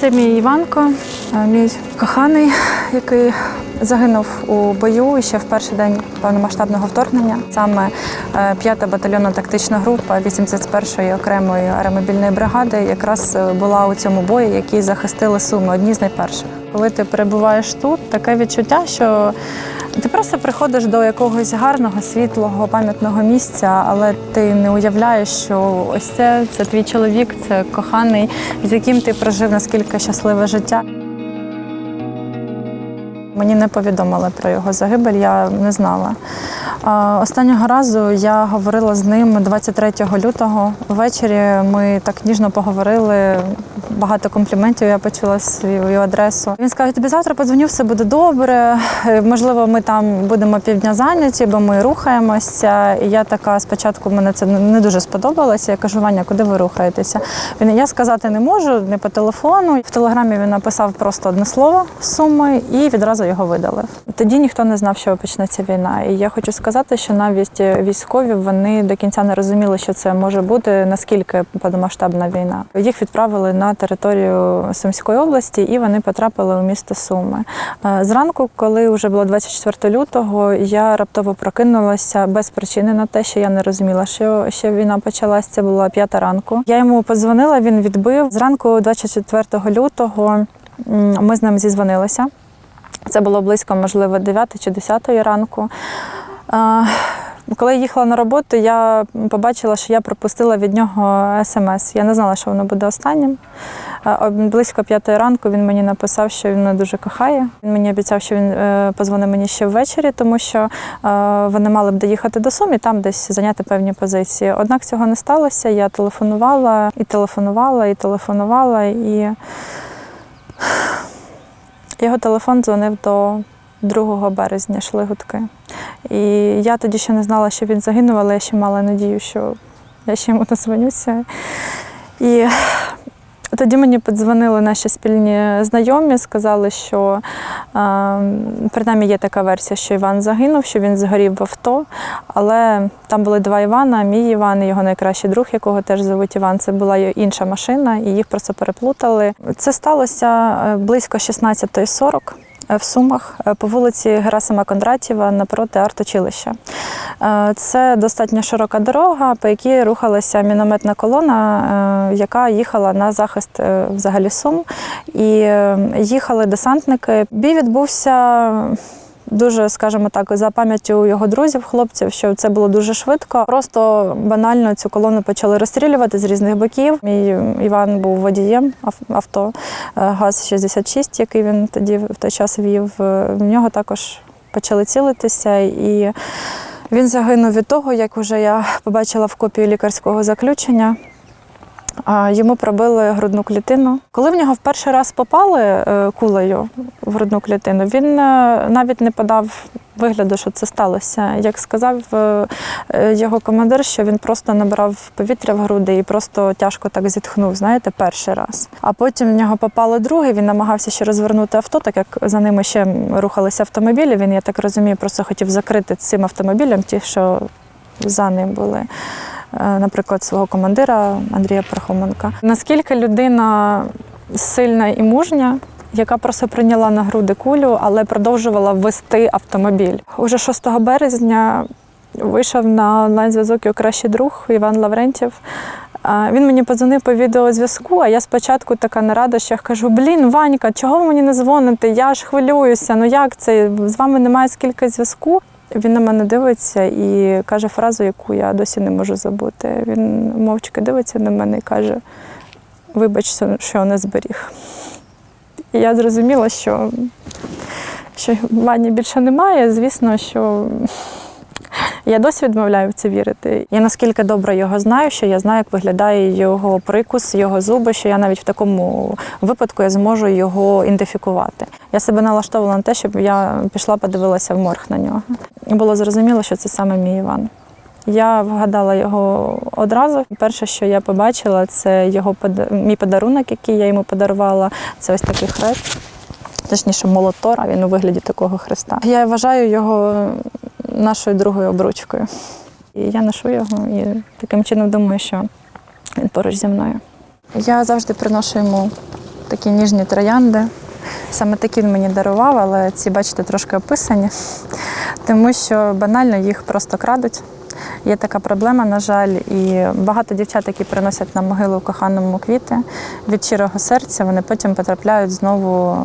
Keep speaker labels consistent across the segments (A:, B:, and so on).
A: Це мій Іванко, е, мій коханий, який загинув у бою ще в перший день повномасштабного вторгнення. Саме е, 5-та батальйонна тактична група 81-ї окремої аеромобільної бригади якраз е, була у цьому бої, які захистили Суми, одні з найперших. Коли ти перебуваєш тут, таке відчуття, що ти просто приходиш до якогось гарного, світлого, пам'ятного місця, але ти не уявляєш, що ось це, це твій чоловік, це коханий, з яким ти прожив наскільки щасливе життя. Мені не повідомили про його загибель, я не знала. Останнього разу я говорила з ним 23 лютого. Ввечері ми так ніжно поговорили. Багато компліментів я почула свою адресу. Він сказав, тобі завтра подзвоню, все буде добре. Е, Можливо, ми там будемо півдня зайняті, бо ми рухаємося. І я така спочатку мене це не дуже сподобалося. Я кажу, Ваня, куди ви рухаєтеся? Він я сказати не можу, не по телефону. В телеграмі він написав просто одне слово суми і відразу його видалив. Тоді ніхто не знав, що почнеться війна. І я хочу сказати, що навіть військові вони до кінця не розуміли, що це може бути, наскільки повномасштабна війна. Їх відправили на територію Сумської області, і вони потрапили у місто Суми. Е, Зранку, коли вже було 24 лютого, я раптово прокинулася без причини на те, що я не розуміла, що ще війна почалась. Це була п'ята ранку. Я йому подзвонила, він відбив. Зранку, 24 лютого, ми з ним зізвонилися. Це було близько, можливо, 9 чи 10 ранку. Коли я їхала на роботу, я побачила, що я пропустила від нього смс. Я не знала, що воно буде останнім. Близько п'ятої ранку він мені написав, що він мене дуже кохає. Він мені обіцяв, що він е, позвонить мені ще ввечері, тому що е, вони мали б доїхати до Сум і там десь зайняти певні позиції. Однак цього не сталося. Я телефонувала і телефонувала, і телефонувала, і його телефон дзвонив до 2 березня, йшли гудки. І я тоді ще не знала, що він загинув, але я ще мала надію, що я ще йому дозвонюся. І тоді мені подзвонили наші спільні знайомі, сказали, що е, принаймні є така версія, що Іван загинув, що він згорів в авто. Але там були два Івана, мій Іван і його найкращий друг, якого теж звуть Іван. Це була інша машина, і їх просто переплутали. Це сталося е, близько 16.40 в Сумах е, по вулиці Герасима Кондратєва напроти артучилища. Е, Це достатньо широка дорога, по якій рухалася мінометна колона, е, яка їхала на захист е, взагалі Сум. І е, їхали десантники. Бій відбувся. Дуже, скажімо так, за пам'яттю його друзів, хлопців, що це було дуже швидко. Просто банально цю колону почали розстрілювати з різних боків. Мій Іван був водієм авто е, ГАЗ-66, який він тоді в той час вів. Е, В нього також почали цілитися, і він загинув від того, як вже я побачила в копії лікарського заключення. Йому пробили грудну клітину. Коли в нього в перший раз попали е, кулею в грудну клітину, він е, навіть не подав вигляду, що це сталося. Як сказав е, його командир, що він просто набрав повітря в груди і просто тяжко так зітхнув, знаєте, перший раз. А потім в нього попало друге, він намагався ще розвернути авто, так як за ними ще рухалися автомобілі. Він, я так розумію, просто хотів закрити цим автомобілем ті, що за ним були. Е, Наприклад, свого командира Андрія Пархоменка. Наскільки людина сильна і мужня, яка просто прийняла на груди кулю, але продовжувала вести автомобіль. Уже 6 березня вийшов на онлайн-зв'язок його кращий друг Іван Лаврентів. Він мені подзвонив по відеозв'язку, а я спочатку така на радощах кажу: Блін, Ванька, чого ви мені не дзвоните? Я ж хвилююся. Ну як це? З вами немає скільки зв'язку. Він на мене дивиться і каже фразу, яку я досі не можу забути. Він мовчки дивиться на мене і каже: вибач, що не зберіг. І я зрозуміла, що, що Вані більше немає. Звісно, що я досі відмовляю в це вірити. Я наскільки добре його знаю, що я знаю, як виглядає його прикус, його зуби, що я навіть в такому випадку я зможу його ідентифікувати. Я себе налаштовувала на те, щоб я пішла, подивилася в морг на нього. Було зрозуміло, що це саме мій Іван. Я вгадала його одразу. Перше, що я побачила, це його мій подарунок, який я йому подарувала. Це ось такий хрест, точніше, молотор, а він у вигляді такого хреста. Я вважаю його нашою другою обручкою. І я ношу його і таким чином думаю, що він поруч зі мною. Я завжди приношу йому такі ніжні троянди. Саме такі він мені дарував, але ці, бачите, трошки описані, тому що банально їх просто крадуть. Є така проблема, на жаль, і багато дівчат, які приносять на могилу коханому квіти від щирого серця, вони потім потрапляють знову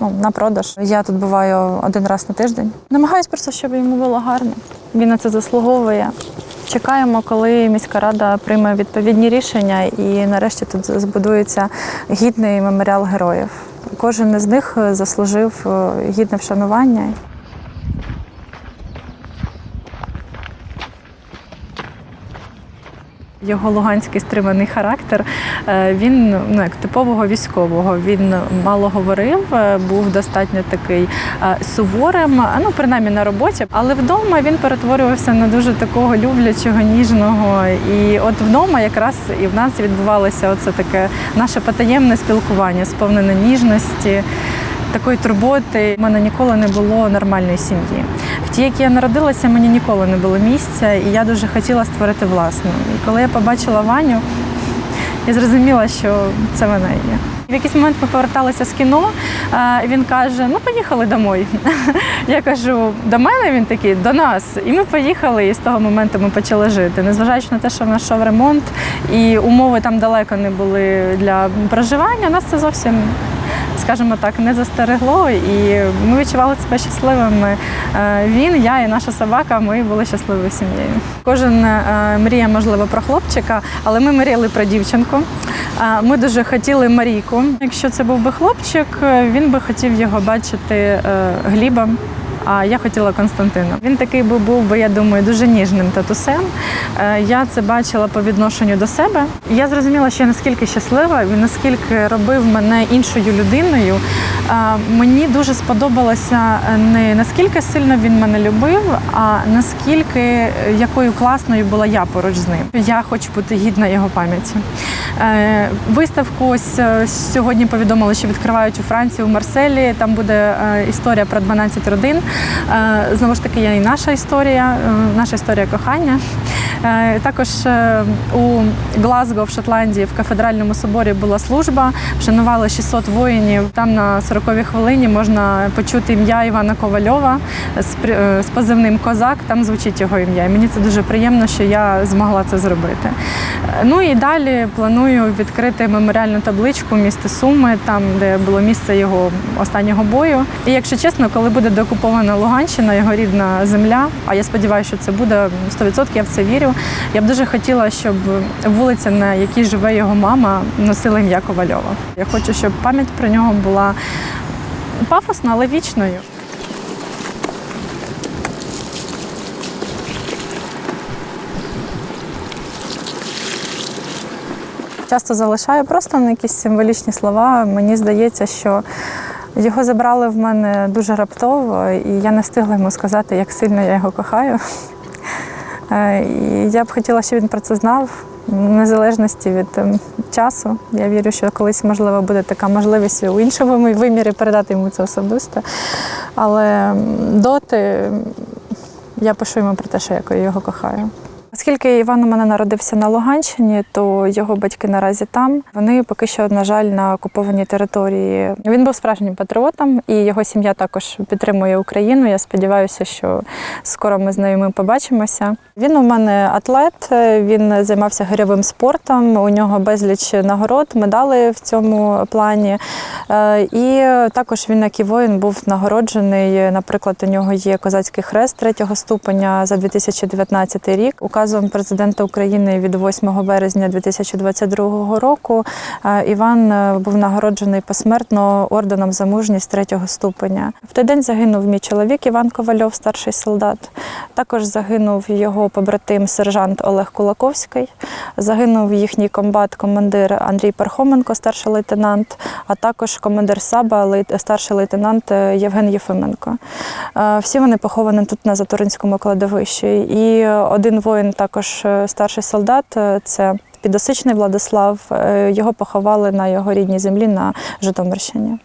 A: ну, на продаж. Я тут буваю один раз на тиждень. Намагаюсь просто, щоб йому було гарно. Він на це заслуговує. Чекаємо, коли міська рада прийме відповідні рішення, і нарешті тут збудується гідний меморіал героїв. Кожен із них заслужив е, гідне вшанування. Його луганський стриманий характер. е, Він ну як типового військового. Він мало говорив, е, був достатньо такий е, суворим, ну принаймні на роботі. Але вдома він перетворювався на дуже такого люблячого, ніжного. І от вдома якраз і в нас відбувалося оце таке наше потаємне спілкування, сповнене ніжності. Такої турботи У мене ніколи не було нормальної сім'ї. В тій, якій я народилася, мені ніколи не було місця, і я дуже хотіла створити власну. І коли я побачила Ваню, я зрозуміла, що це вона є. В якийсь момент ми поверталися з кіно, а він каже: Ну, поїхали домой. Я кажу, до мене він такий, до нас. І ми поїхали, і з того моменту ми почали жити. Незважаючи на те, що в нас йшов ремонт, і умови там далеко не були для проживання, нас це зовсім. Скажімо так, не застерегло, і ми відчували себе щасливими. Е, Він, я і наша собака, ми були щасливою сім'єю. Кожен е, мріє, можливо, про хлопчика, але ми мріяли про дівчинку. Е, Ми дуже хотіли Марійку. Якщо це був би хлопчик, він би хотів його бачити Глібом. А я хотіла Константина. Він такий би був би, я думаю, дуже ніжним татусем. Е, Я це бачила по відношенню до себе. Я зрозуміла, що я наскільки щаслива, він наскільки робив мене іншою людиною. Е, Мені дуже сподобалося не наскільки сильно він мене любив, а наскільки е, якою класною була я поруч з ним. Я хочу бути гідна його пам'яті. Е, Виставку ось е, сьогодні повідомили, що відкривають у Франції у Марселі. Там буде е, історія про 12 родин. Е, Знову ж таки, є і наша історія, е, наша історія кохання. Е, Також е, у Глазго в Шотландії в кафедральному соборі була служба. Вшанували 600 воїнів. Там на 40-й хвилині можна почути ім'я Івана Ковальова е, з позивним Козак. Там звучить його ім'я. І мені це дуже приємно, що я змогла це зробити. Ну і далі планую відкрити меморіальну табличку міста Суми, там де було місце його останнього бою. І якщо чесно, коли буде деокупована Луганщина, його рідна земля, а я сподіваюся, що це буде 100%, я в це вірю. Я б дуже хотіла, щоб вулиця, на якій живе його мама, носила ім'я Ковальова. Я хочу, щоб пам'ять про нього була пафосна, але вічною. Часто залишаю просто на якісь символічні слова. Мені здається, що його забрали в мене дуже раптово, і я не встигла йому сказати, як сильно я його кохаю. Е, я б хотіла, щоб він про це знав, незалежності від ем, часу. Я вірю, що колись, можливо, буде така можливість у іншому вимірі передати йому це особисто. Але доти я пишу йому про те, що я його кохаю. Оскільки Іван у мене народився на Луганщині, то його батьки наразі там. Вони поки що, на жаль, на окупованій території. Він був справжнім патріотом, і його сім'я також підтримує Україну. Я сподіваюся, що скоро ми з нею побачимося. Він у мене атлет, він займався гирьовим спортом. У нього безліч нагород, медалей в цьому плані. Е, І також він, як і воїн, був нагороджений. Наприклад, у нього є козацький хрест третього ступеня за 2019 рік. Указом президента України від 8 березня 2022 року Іван е, був нагороджений посмертно орденом за мужність третього ступеня. В той день загинув мій чоловік Іван Ковальов, старший солдат. Також загинув його побратим сержант Олег Кулаковський. Загинув їхній комбат, командир Андрій Пархоменко, старший лейтенант, а також командир САБа, старший лейтенант е, Євген Єфименко. Е, Всі вони поховані тут на Затуринському кладовищі. І один воїн, також е, старший солдат, е, це Підосичний Владислав. е, Його поховали на його рідній землі на Житомирщині.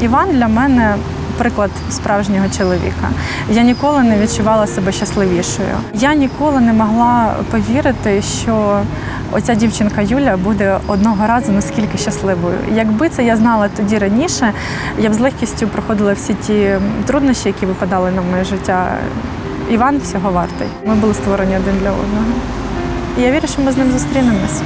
A: Іван для мене приклад справжнього чоловіка. Я ніколи не відчувала себе щасливішою. Я ніколи не могла повірити, що оця дівчинка Юля буде одного разу наскільки щасливою. Якби це я знала тоді раніше, я б з легкістю проходила всі ті труднощі, які випадали на моє життя. Іван всього вартий. Ми були створені один для одного. І я вірю, що ми з ним зустрінемось.